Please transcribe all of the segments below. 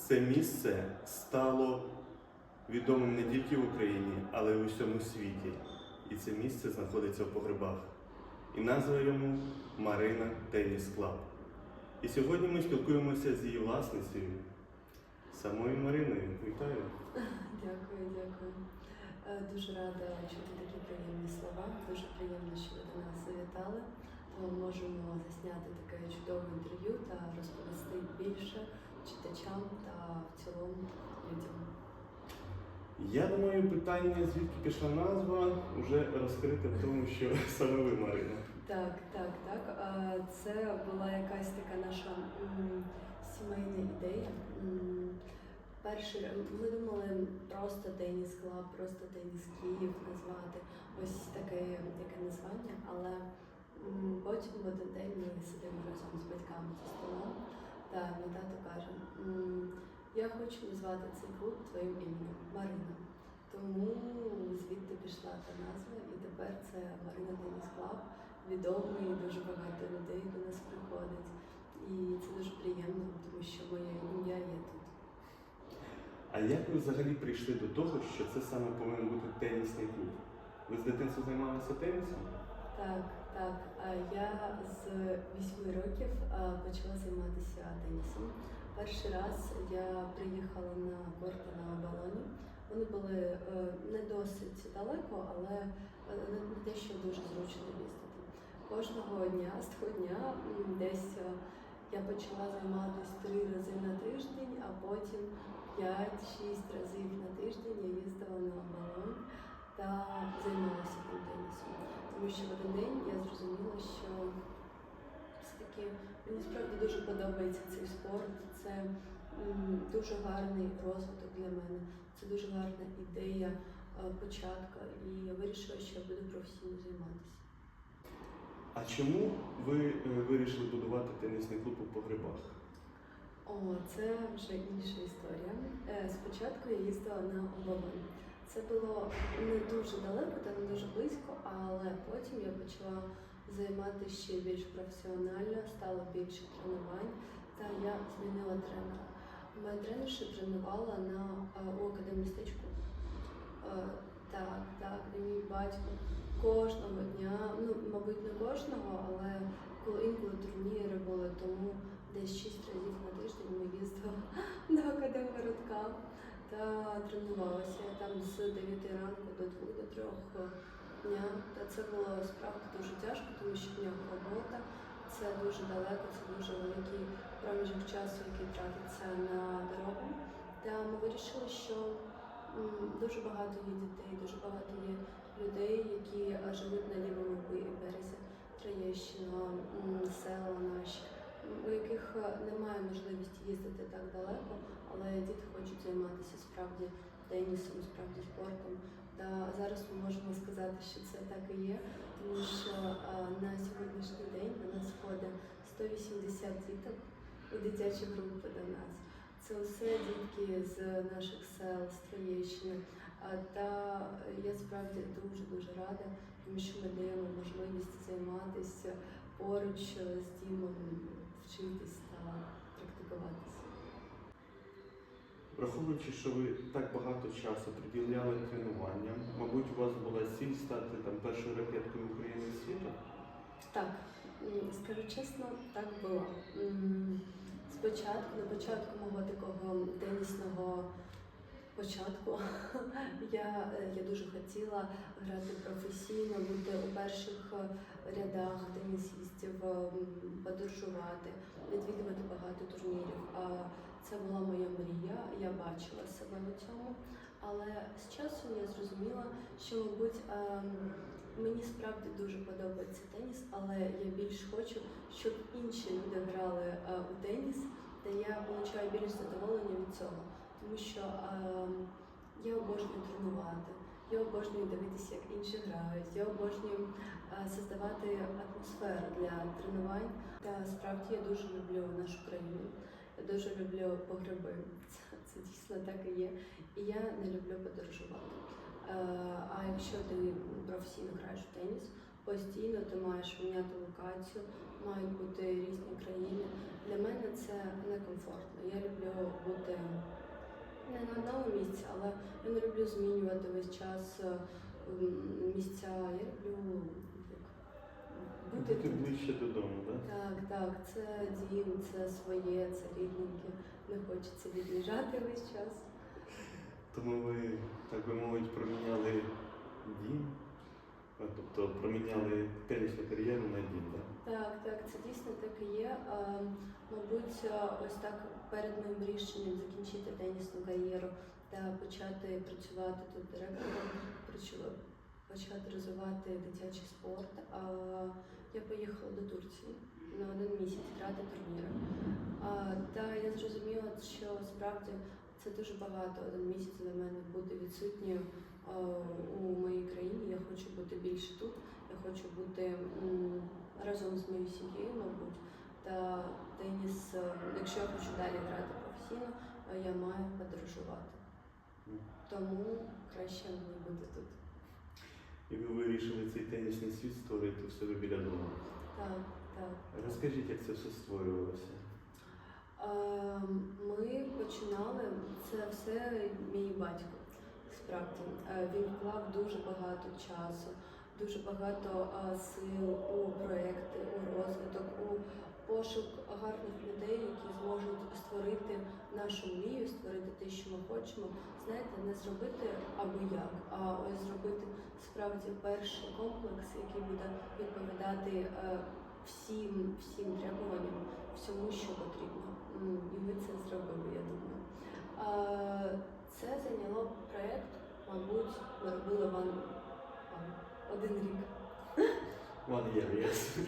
Це місце стало відомим не тільки в Україні, але й у всьому світі. І це місце знаходиться в погребах. І назва йому Марина Теніс Клаб. І сьогодні ми спілкуємося з її власницею, самою Мариною. Вітаю! Дякую, дякую. Е, Дуже рада чути такі приємні слова. Дуже приємно, що ви до нас завітали. То можемо засняти таке чудове інтерв'ю та розповісти більше читачам та в цілому людям. Я думаю, питання, звідки пішла назва, вже розкрите в тому, що саме ви Марина. Так, так, так. Це була якась така наша сімейна ідея. Перший ми думали просто теніс клаб, просто теніс Київ назвати. Ось таке, таке названня, але потім в один день ми сидимо разом з батьками за столом. Та мій тато каже: я хочу назвати цей клуб твоїм ім'ям Марина. Тому звідти пішла та назва, і тепер це Марина Теніс Клаб. Відомий, дуже багато людей до нас приходить. І це дуже приємно, тому що моє ім'я є тут. А як ви взагалі прийшли до того, що це саме повинен бути тенісний клуб? Ви з дитинства займалися тенісом? Так, так. Я з 8 років почала займатися тенісом. Перший раз я приїхала на корти на балоні. Вони були е, не досить далеко, але е, не те, що дуже зручно їздити. Кожного дня з того дня десь е, я почала займатися три рази на тиждень, а потім 5-6 разів на тиждень я їздила на балон та займалася тим тенісом. Тому що в один день я зрозуміла, що все-таки мені справді дуже подобається цей спорт. Це дуже гарний розвиток для мене. Це дуже гарна ідея е, початка, і я вирішила, що я буду професійно займатися. А чому ви е, вирішили будувати тенісний клуб у погребах? О, це вже інша історія. Е, Спочатку я їздила на оболонь. Це було не дуже далеко та не дуже близько, але потім я почала займатися ще більш професіонально, стало більше тренувань, та я змінила тренера. Моя тренерша тренувала на е, у академістичку. Е, Так, так, і мій батько кожного дня, ну мабуть, не кожного, але коли інколи турніри були, тому десь 6 разів на тиждень ми їздили до академгородка та тренувалася там з 9 ранку до 2 до 3 дня. Та це було справді дуже тяжко, тому що в нього робота. Це дуже далеко, це дуже великий проміжок часу, який тратиться на дорогу. Та ми вирішили, що дуже багато є дітей, дуже багато є людей, які е, живуть на лівому березі Троєщина, села наші, у яких е, немає можливості їздити так далеко, але діти хочуть займатися справді тенісом, справді спортом. Та зараз ми можемо сказати, що це так і є, тому що е, на сьогоднішній день до нас ходить 180 діток у дитячі групи до нас. Це все дітки з наших сел, з Троєщини. Та я справді дуже дуже рада, тому що ми даємо можливість займатися поруч з Дімом, вчитись та практикуватися. Враховуючи, що ви так багато часу приділяли тренуванням, мабуть, у вас була ціль стати там першою ракеткою України світу? Так, скажу чесно, так було. Спочатку, на початку мого такого тенісного початку, я, я дуже хотіла грати професійно, бути у перших рядах тенісістів, подорожувати, відвідувати багато турнірів. Це була моя мрія, я бачила себе у цьому. Але з часом я зрозуміла, що, мабуть, ем, Мені справді дуже подобається теніс, але я більш хочу, щоб інші люди грали е, у теніс, та я отримую більш задоволення від цього, тому що е, я обожнюю тренувати, я обожнюю дивитися, як інші грають, я обожнюю е, создавати атмосферу для тренувань. Та справді я дуже люблю нашу країну. Дуже люблю погреби. Це, це дійсно так і є. І я не люблю подорожувати. Е, А якщо ти професійно граєш в теніс, постійно ти маєш міняти локацію, мають бути різні країни. Для мене це некомфортно. Я люблю бути не на одному місці, але я не люблю змінювати весь час е, місця. Я люблю бути Бути тут. ближче додому, так? Це дім, це своє, це рідненьке. Не хочеться від'їжджати весь час. Тому ви, так би мовити, проміняли дім, а, тобто проміняли тенісну кар'єру на дім, так? Так, так, це дійсно так і є. А, мабуть, ось так перед моїм рішенням закінчити тенісну кар'єру та почати працювати тут директором, почати розвивати дитячий спорт. А, я поїхала до Турції на один місяць грати турніри. А, та я зрозуміла, що справді це дуже багато. Один місяць для мене бути відсутньою у моїй країні. Я хочу бути більше тут. Я хочу бути разом з моєю сім'єю, мабуть. Та теніс, якщо я хочу далі грати професійно, я маю подорожувати. Тому краще мені бути тут. І ви вирішили цей тенісний світ створити в себе біля дому. Так, так. Розкажіть, як це все створювалося? Е, Ми починали це все мій батько. Справді Е, він вклав дуже багато часу, дуже багато е, сил у проекти, у розвиток, у пошук гарних людей, які зможуть створити нашу мрію, створити те, що ми хочемо. Знаєте, не зробити аби як, а ось зробити справді перший комплекс, який буде відповідати е, всім, всім требуванням, всьому, що потрібно. І ви це зробили, я думаю. Це зайняло проєкт, мабуть, ми робили вам один рік. One year, yes.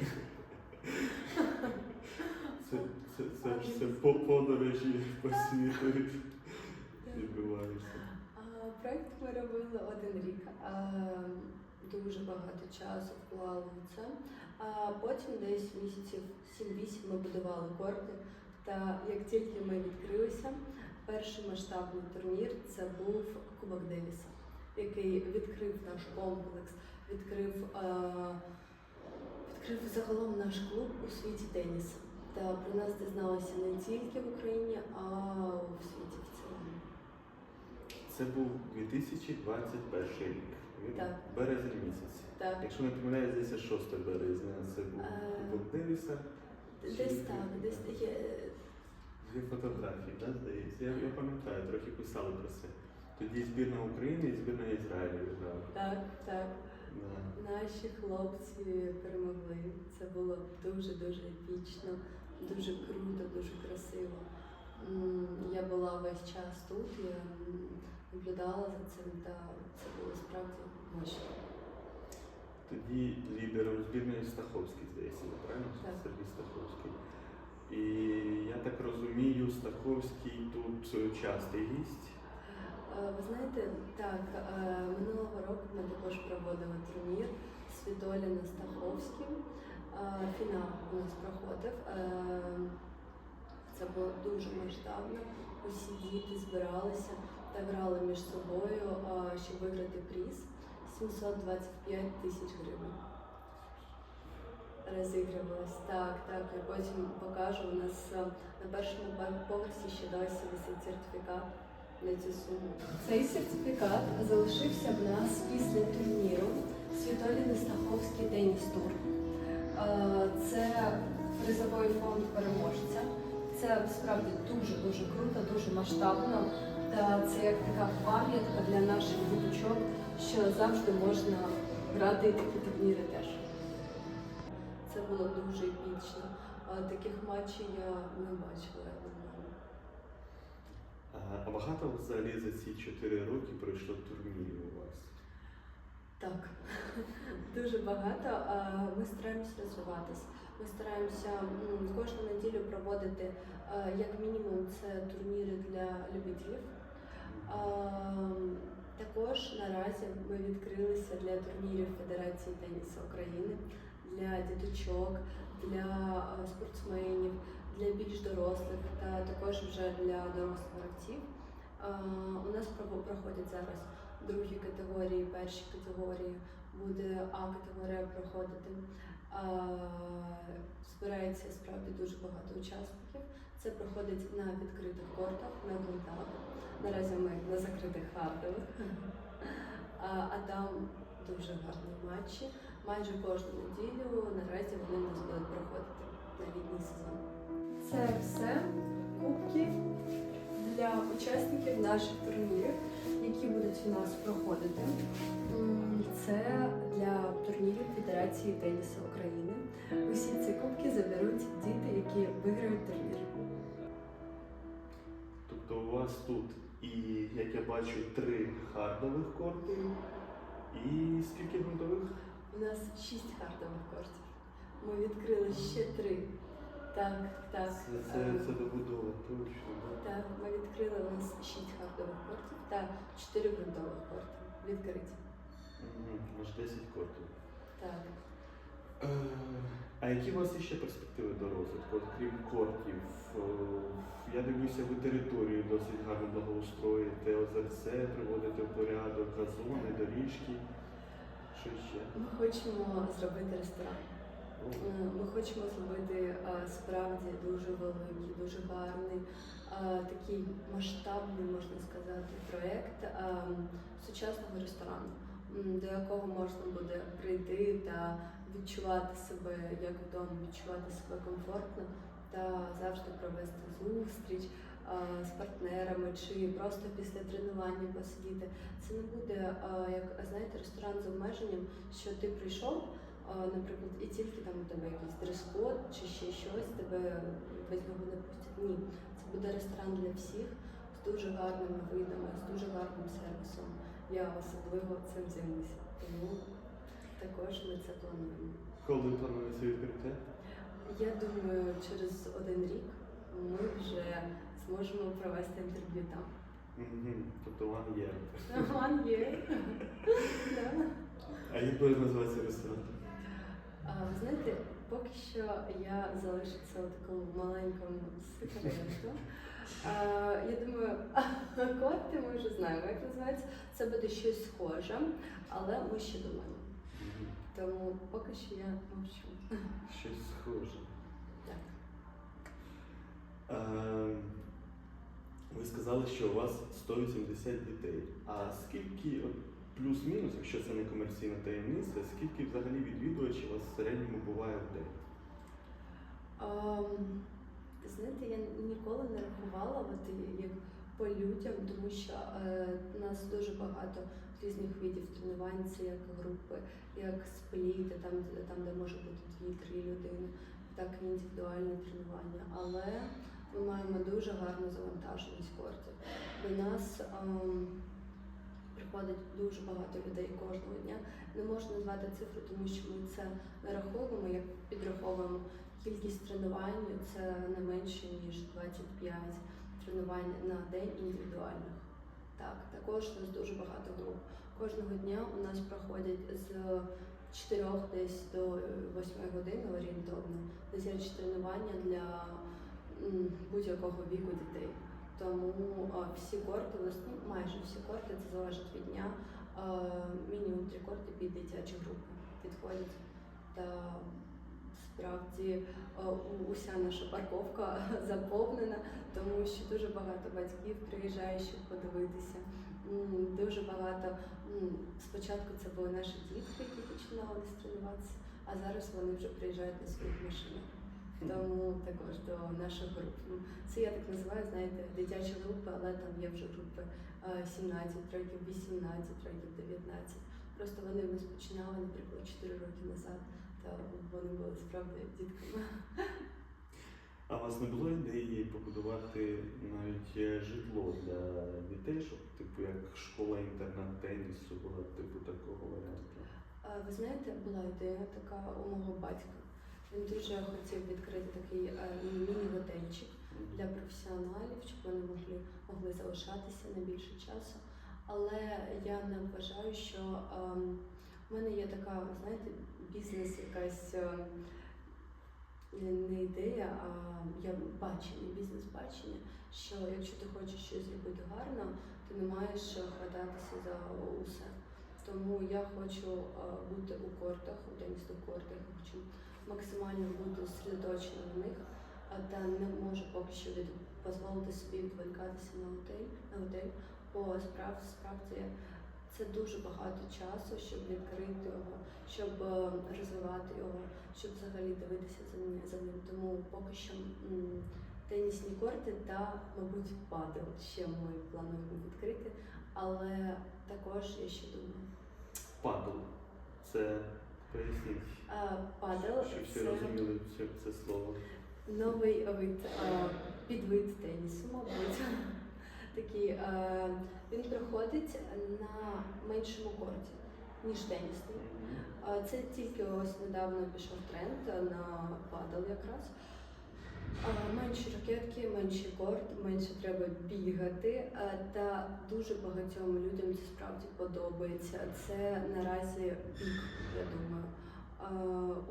Це, це, це, ж це по подорожі по світу відбуваються. А, Проєкт ми робили один рік. Дуже багато часу вклали в це. А потім десь місяців 7-8 ми будували корти. Та як тільки ми відкрилися, перший масштабний турнір це був Кубок Девіса, який відкрив наш комплекс, відкрив, відкрив загалом наш клуб у світі тенісу. Та про нас дізналися не тільки в Україні, а у світі в цілому. Це був 2021 рік. Так. Березень місяць. Так, Якщо не помиляюсь, здається, 6 березня це був Е, десь так, десь є. Дві фотографії, так, здається. Я, я пам'ятаю, трохи писали про це. Тоді збірна України і збірна Ізраїлю грали. Так, так. Да. Наші хлопці перемогли. Це було дуже дуже епічно, дуже круто, дуже красиво. М, Я була весь час тут, я м, наблюдала за цим, та це було справді мощно. Тоді лідером збірної Стаховський, здається, правильно? Так. Сергій Стаховський. І я так розумію, Стаховський тут частий гість. Е, Ви знаєте, так, е, минулого року ми також проводили турнір з Вітоліна Стаховським. Е, Фінал у нас проходив. Це було дуже масштабно. Усі діти збиралися та грали між собою, щоб виграти приз 725 тисяч гривень. Розігрувалось. Так, так. І потім покажу. У нас на першому поверсі ще досі висить сертифікат на цю суму. Цей сертифікат залишився в нас після турніру Світоліни Стаховський теніс тур. Це призовий фонд переможця. Це справді дуже дуже круто, дуже масштабно. Та це як така пам'ятка для наших діточок, що завжди можна грати і такі турніри теж. Це було дуже епічно. Таких матчів я не бачила. А, багато взагалі за ці 4 роки пройшло турнірів у вас? Так, дуже багато. Ми стараємося розвиватись. Ми стараємося кожну неділю проводити е, як мінімум це турніри для любителів. А, Також наразі ми відкрилися для турнірів Федерації тенісу України, для діточок, для е, спортсменів, для більш дорослих та також вже для дорослих гравців. У нас проходять зараз другі категорії, перші категорії. буде А категорія проходити. Збирається справді дуже багато учасників. Це проходить на відкритих кортах, на ґрунтах. Наразі ми на закритих хардових. А, а там дуже гарні матчі. Майже кожну неділю наразі вони нас будуть проходити на літній сезон. Це все кубки для учасників наших турнірів, які будуть у нас проходити. Це для турнірів Федерації тенісу України. Усі ці кубки заберуть діти, які виграють турнір. Тут і, як я бачу, три хардових корти і скільки ґрунтових? У нас шість хардових кортів. Ми відкрили ще три. Так, так. Це, це, е, це добудова, точно. да? Так, ми відкрили у нас шість хардових кортів та чотири ґрунтових корти. Відкриті. Мгм, Аж 10 кортів. Так. Е, А які у вас ще перспективи до розвитку? От крім кортів, е, я дивлюся, ви територію досить гарно благоустроїте, озерце приводите в порядок, газони, доріжки. Що ще? Ми хочемо зробити ресторан. Е, Ми хочемо зробити справді дуже великий, дуже гарний, такий масштабний, можна сказати, проєкт сучасного ресторану, до якого можна буде прийти та відчувати себе як вдома, відчувати себе комфортно та завжди провести зустріч з партнерами чи просто після тренування посидіти. Це не буде як знаєте ресторан з обмеженням, що ти прийшов. Наприклад, і тільки там у тебе якийсь дрес-код чи ще щось, тебе весь не пустять. Ні, це буде ресторан для всіх з дуже гарними видами, з дуже гарним сервісом. Я особливо цим займуся. Тому також ми це плануємо. Коли планується відкриття? Я думаю, через один рік ми вже зможемо провести інтерв'ю там. Тобто one year. One year. Да. А як буде називатися ресторан? А, ви знаєте, поки що я залишу це у такому маленькому секрету. А, я думаю, корти ми вже знаємо, як називається. Це буде щось схоже, але ми ще думаємо. Тому поки що я мовчу. Щось схоже. Так. Ем, Ви сказали, що у вас 180 дітей. А скільки, от, плюс-мінус, якщо це не комерційна таємниця, скільки взагалі відвідувачів у вас в середньому буває в день? Ам, знаєте, я ніколи не рахувала от, як по людям, тому що е, нас дуже багато різних видів тренувань, це як групи, як спліти, там, там де може бути дві-три людини, так і індивідуальні тренування. Але ми маємо дуже гарну завантаженість кортів. До нас ам, приходить дуже багато людей кожного дня. Не можна назвати цифру, тому що ми це не раховуємо, як підраховуємо кількість тренувань це не менше ніж 25 тренувань на день індивідуальних. Так, також у нас дуже багато груп. Кожного дня у нас проходять з 4 десь до 8 години орієнтовно дитячі тренування для будь-якого віку дітей. Тому всі корти, ну, майже всі корти, це залежить від дня. Мінімум три корти під дитячі групи підходять. Справді уся наша парковка заповнена, тому що дуже багато батьків приїжджає, щоб подивитися. Дуже багато спочатку це були наші дітки, які починали тренуватися, а зараз вони вже приїжджають на своїх машинах. Тому також до наших груп. Це я так називаю, знаєте, дитячі групи, але там є вже групи е, 17 років, 18 років, 19. Просто вони в нас починали, наприклад, 4 роки назад, та вони були справді дітками. А у вас не було ідеї побудувати навіть е, житло для дітей, щоб типу як школа-інтернат тенісу була типу такого варіанту? Ви знаєте, була ідея така у мого батька. Він дуже хотів відкрити такий е, міні-готельчик для професіоналів, щоб вони могли, могли залишатися на більше часу. Але я не вважаю, що ем, в мене є така, знаєте, бізнес якась ем, не, ідея, а я бачення, бізнес-бачення, що якщо ти хочеш щось зробити гарно, ти не маєш хвататися за усе. Тому я хочу е, бути у кортах, у тенісних кортах, хочу максимально бути зосередочена на них, а та не можу поки що дозволити собі відволікатися на готель, на готель, бо справ, справді це дуже багато часу, щоб відкрити його, щоб е, розвивати його, щоб взагалі дивитися за ним. За ним. Тому поки що тенісні корти та, мабуть, падел ще ми плануємо відкрити, але також я ще думаю. Падл. Це поясніть. А, падел Щоб всі це розуміли, що це слово. новий вид, а, підвид тенісу, мабуть. Такий, він проходить на меншому корті, ніж тенісний. Це тільки ось недавно пішов тренд на падал якраз. Менші ракетки, менший корт, менше треба бігати. Та дуже багатьом людям це справді подобається. Це наразі пік, я думаю.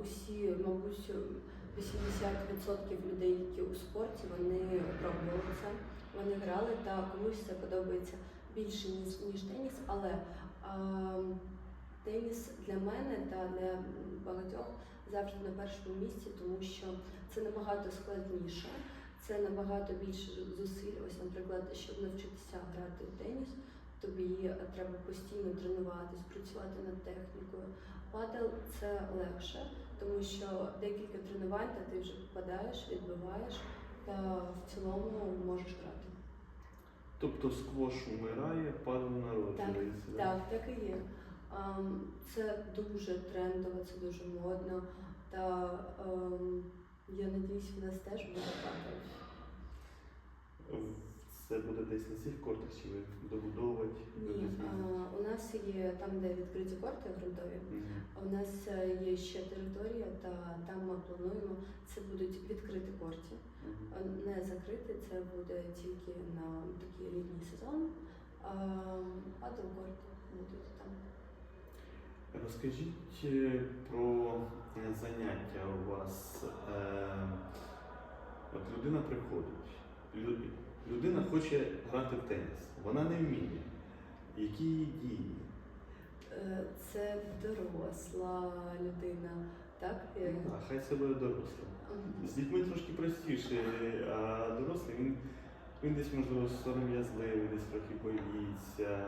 Усі, мабуть, 80% людей, які у спорті, вони пробували це, вони грали, та комусь це подобається більше ніж, ніж теніс, але а, теніс для мене та для багатьох завжди на першому місці, тому що це набагато складніше, це набагато більше зусиль. Ось, наприклад, щоб навчитися грати в теніс, тобі треба постійно тренуватись, працювати над технікою. Падел це легше, тому що декілька тренувань, та ти вже попадаєш, відбиваєш, та в цілому можеш грати. Тобто сквош умирає, падл народжується. Так, Так, так і є. Це дуже трендово, це дуже модно. Та ем, я надіюсь, в нас теж буде падал. Це буде десь на цих кортах, чи ви добудовувати? Ні, а, у нас є там, де відкриті корти ґрунтові. Мгм. У нас е, є ще територія, та там ми плануємо. Це будуть відкриті корті. Мгм. А Не закрити, це буде тільки на такий літній сезон. А падал корти будуть там. Розкажіть е, про е, заняття у вас. От людина приходить, лю- людина хоче грати в теніс, вона не вміє. Які її дії? Е, Це доросла людина, так? Е, А хай це буде дорослим. З дітьми трошки простіше, а дорослий він, він десь можливо сором'язливий, десь трохи боїться.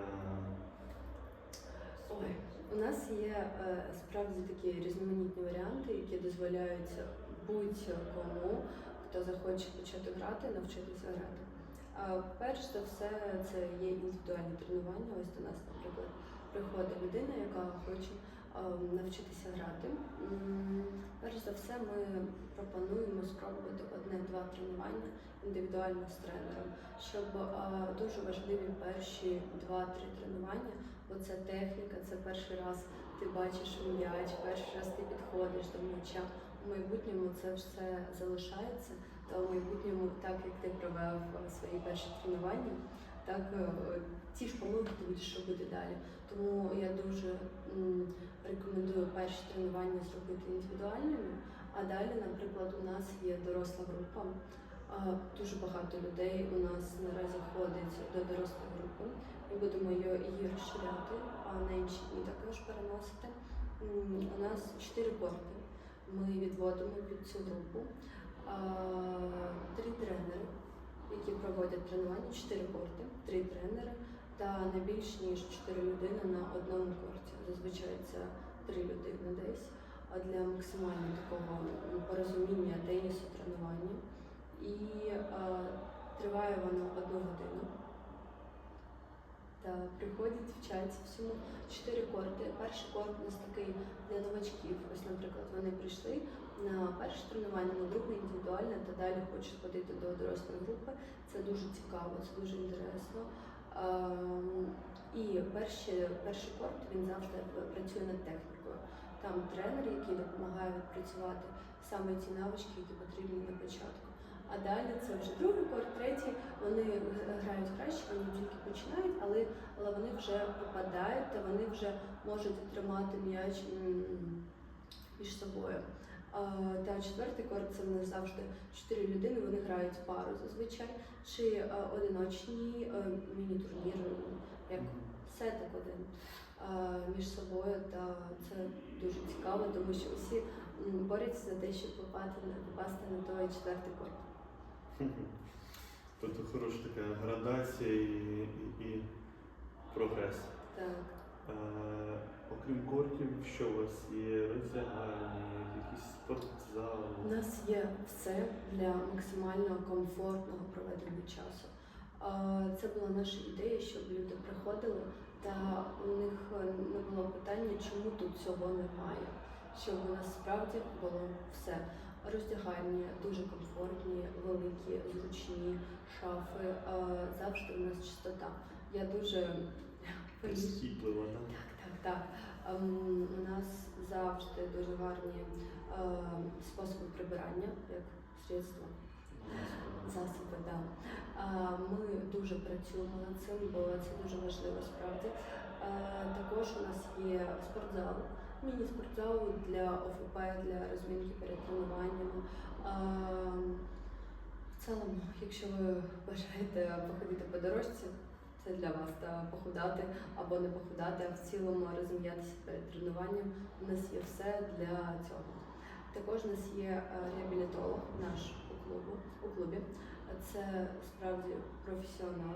Ой, у нас є е, справді такі різноманітні варіанти, які дозволяють будь-кому, хто захоче почати грати, навчитися грати. Перш за все, це є індивідуальні тренування. Ось до нас, наприклад, приходить людина, яка хоче навчитися грати. Перш за все, ми пропонуємо спробувати одне-два тренування індивідуально з тренером, щоб дуже важливі перші два-три тренування, бо це техніка, це перший раз ти бачиш м'яч, перший раз ти підходиш до м'яча. У майбутньому це все залишається, та у майбутньому, так як ти провев е, свої перші тренування, так е, ті ж помилки ти будеш робити далі. Тому я дуже рекомендую перші тренування зробити індивідуальними. А далі, наприклад, у нас є доросла група. Дуже багато людей у нас наразі ходить до дорослої групи. Ми будемо її, розширяти, а на інші дні також переносити. У нас чотири корти. Ми відводимо під цю групу три тренери, які проводять тренування, чотири корти, три тренери та не більш ніж чотири людини на одному корті. Зазвичай це три людини десь. А для максимального такого порозуміння тенісу тренування. І а, триває воно одну годину. Та приходять, вчаться всьому чотири корти. Перший корт у нас такий для новачків. Ось, наприклад, вони прийшли на перше тренування, на друге індивідуальне, та далі хочуть ходити до дорослої групи. Це дуже цікаво, це дуже інтересно. Ем, І перший, перший корт він завжди працює над технікою. Там тренер, який допомагає відпрацювати саме ті навички, які потрібні на початку. А далі це вже другий корт, третій. Вони грають краще, вони тільки починають, але, але вони вже попадають та вони вже можуть тримати м'яч між собою. Та четвертий корт це нас завжди чотири людини, вони грають пару зазвичай, чи е, одиночні е, міні-турніри, як все так один. е, між собою, та це дуже цікаво, тому що усі борються за те, щоб попасти на попасти на той четвертий корт. Тобто хороша така градація і, і, і прогрес. Так. Е, окрім кортів, що у вас є? Роздягальні, якісь спортзали? У нас є все для максимально комфортного проведення часу. Це була наша ідея, щоб люди приходили, та у них е, не було питання, чому тут цього немає. Щоб у нас справді було все. Роздягальні, дуже комфортні, великі, зручні шафи. Завжди у нас чистота. Я дуже Прискіплива, так? так, так, так. Ем, у нас завжди дуже гарні способи прибирання, як средство, засоби. Да. Е, ми дуже працюємо над цим, бо це дуже важливо справді. Е, також у нас є спортзал, міні-спортзал для ОФП, для розмінки перед тренуваннями. В цілому, якщо ви бажаєте походити по дорожці, це для вас та похудати або не похудати, а в цілому розім'ятися перед тренуванням. У нас є все для цього. Також у нас є е, реабілітолог наш у клубу у клубі. Це справді професіонал.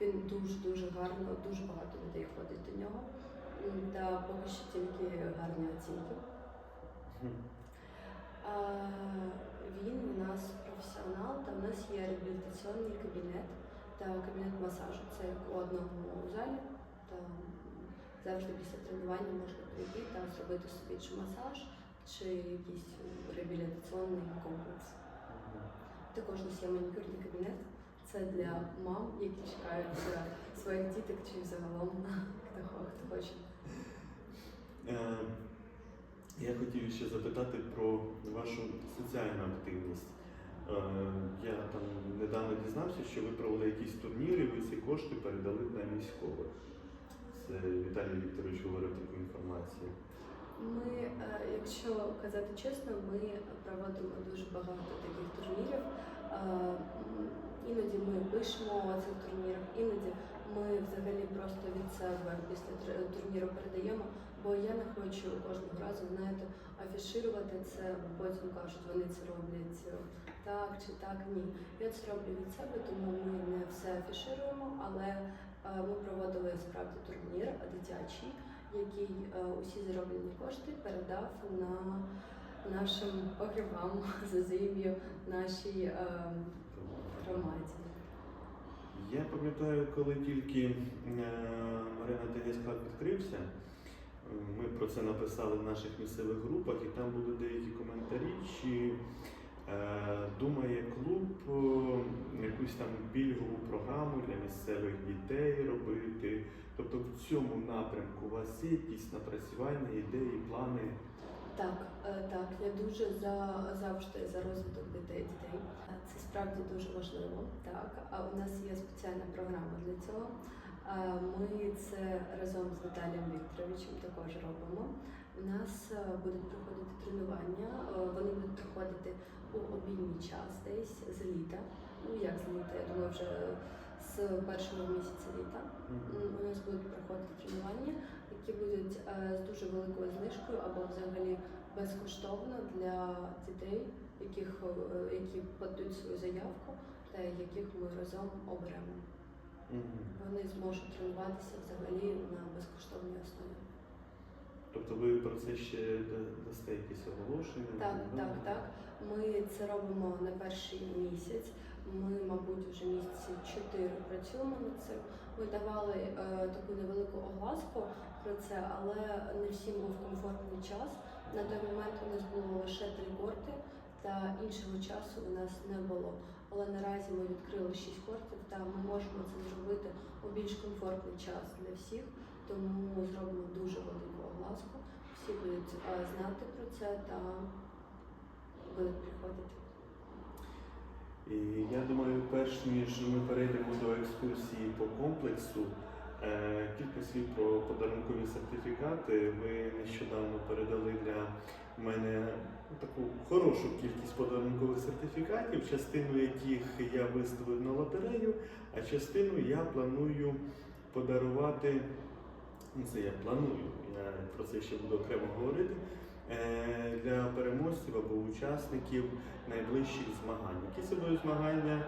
Він дуже дуже гарно, дуже багато людей ходить до нього. Та поки що тільки гарні оцінки. А, Він у нас професіонал, та в нас є реабілітаційний кабінет та кабінет масажу. Це як у одному залі. Та завжди після тренування можна прийти та зробити собі чи масаж, чи якийсь реабілітаційний комплекс. Також у нас є манікюрний кабінет. Це для мам, які чекають е, своїх діток чи загалом хто, хто хоче. Е, Я хотів ще запитати про вашу соціальну активність. Е, Я там недавно дізнався, що ви провели якісь турніри, ви ці кошти передали на військових. Це Віталій Вікторович говорив таку інформацію. Ми, е, якщо казати чесно, ми проводимо дуже багато таких турнірів. Е, Іноді ми пишемо о цих турнірах, іноді ми взагалі просто від себе після турніру передаємо. Бо я не хочу кожного разу, знаєте, афішувати це, бо потім кажуть, вони це роблять е, так чи так. Ні. Я це роблю від себе, тому ми не все афішуємо, але ми проводили справді турнір дитячий який е, усі зароблені кошти передав на нашим погребам ЗЗІв'ю нашій е, громаді. Я пам'ятаю, коли тільки е, Марина Клаб відкрився, ми про це написали в наших місцевих групах, і там були деякі коментарі, чи думає клуб якусь там пільгову програму для місцевих дітей робити. Тобто в цьому напрямку у вас є якісь напрацювання, ідеї, плани? Так, е, так, я дуже за завжди за розвиток дітей дітей. Це справді дуже важливо. Так, а у нас є спеціальна програма для цього. Е, Ми це разом з Віталієм Вікторовичем також робимо. У нас е, будуть проходити тренування. Вони будуть проходити у обідній час, десь з літа. Ну як з літа? Я думаю, вже з першого місяця літа. У нас будуть проходити тренування, які будуть е, з дуже великою знижкою або взагалі безкоштовно для дітей, яких, е, які подадуть свою заявку та яких ми разом оберемо. Вони зможуть тренуватися взагалі на безкоштовній основі. Тобто ви про це ще да- дасте якісь оголошення? Так, так, так. Ми це робимо на перший місяць. Ми, мабуть, вже місяці чотири працюємо над цим. Ми давали е, таку невелику огласку про це, але не всім був комфортний час. На той момент у нас було лише три корти, та іншого часу у нас не було. Але наразі ми відкрили шість кортів, та ми можемо це зробити у більш комфортний час для всіх. Тому зробимо дуже велику огласку. Всі будуть е, знати про це та будуть приходити. І я думаю, перш ніж ми перейдемо до екскурсії по комплексу, е, кілька слів про подарункові сертифікати. Ви нещодавно передали для мене таку хорошу кількість подарункових сертифікатів, частину яких я виставив на лотерею, а частину я планую подарувати Ну, Це я планую, я про це ще буду окремо говорити. Е, Для переможців або учасників найближчих змагань. Які будуть змагання?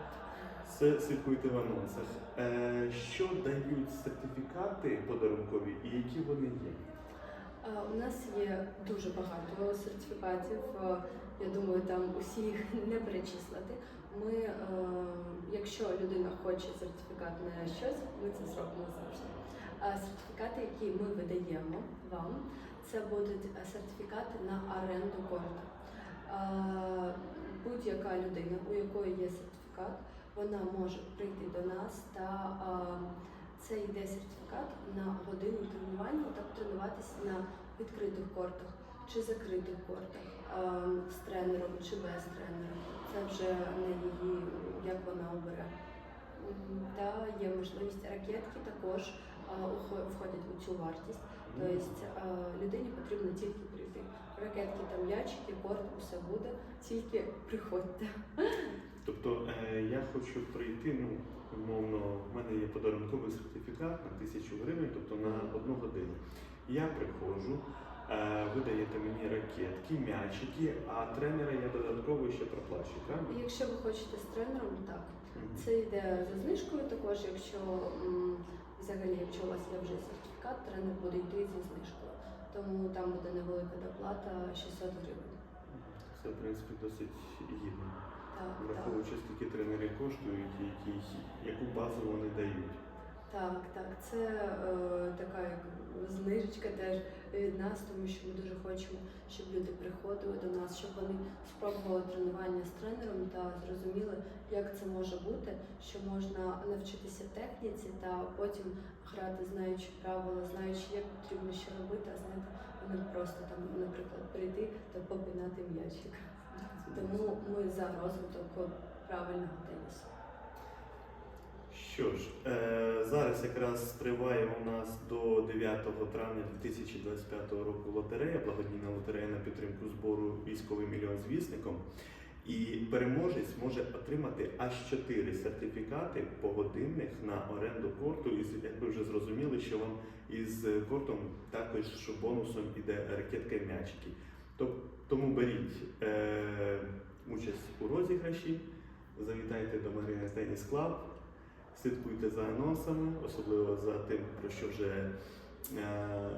Це слідкуйте в анонсах. Е, Що дають сертифікати подарункові і які вони є? Е, У нас є дуже багато сертифікатів. Я думаю, там усі їх не перечислити. Ми, якщо людина хоче сертифікат на щось, ми це зробимо завжди. А сертифікати, які ми видаємо вам, це будуть е, сертифікати на оренду корту. Е, Будь-яка людина, у якої є сертифікат, вона може прийти до нас та це йде сертифікат на годину тренування та тренуватися на відкритих кортах чи закритих кортах з тренером чи без тренера. Це вже на її, як вона обере. Та є можливість ракетки також входять у цю вартість. Тобто людині потрібно тільки прийти. Ракетки там м'ячики, корт, усе буде, тільки приходьте. Тобто е, я хочу прийти, ну, умовно, в мене є подарунковий сертифікат на тисячу гривень, тобто на одну годину. Я приходжу, е, ви даєте мені ракетки, м'ячики, а тренера я додатково ще проплачу, правильно? Якщо ви хочете з тренером, так. Це йде за знижкою також, якщо взагалі, якщо у вас є вже сертифікат, тренер буде йти зі знижкою. Тому там буде невелика доплата 600 гривень. Це, в принципі, досить гідно, Так, так, скільки тренери коштують, і які, яку базу вони дають. так, так. Це е, така як знижечка теж від нас, тому що ми дуже хочемо, щоб люди приходили до нас, щоб вони спробували тренування з тренером та зрозуміли, як це може бути, що можна навчитися техніці та потім грати, знаючи правила, знаючи, як потрібно що робити, а знаєте, а не просто там, наприклад, прийти та попинати м'ячик. Тому ми за розвиток правильного тенісу. Що ж, е, зараз якраз триває у нас до 9 травня 2025 року лотерея, благодійна лотерея на підтримку збору військовий мільйон з вісником. І переможець може отримати аж 4 сертифікати погодинних на оренду корту. І як ви вже зрозуміли, що вам із кортом також бонусом іде ракетка і м'ячики. Тому беріть е, участь у розіграші, завітайте до Марини Теніс Клаб. Слідкуйте за анонсами, особливо за тим, про що вже е,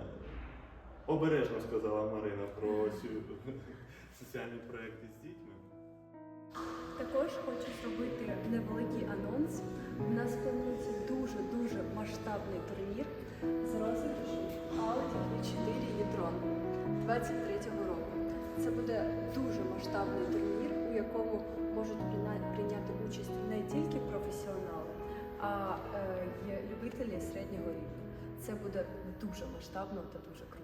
обережно сказала Марина про цю соціальні проекти з дітьми. Також хочу зробити невеликий анонс. У нас планується дуже-дуже масштабний турнір з розіграшем Audi Q4 e-tron 23-го року. Це буде дуже масштабний турнір, у якому можуть прийняти участь не тільки професіонали, а е, є любителі середнього рівня. Це буде дуже масштабно та дуже круто.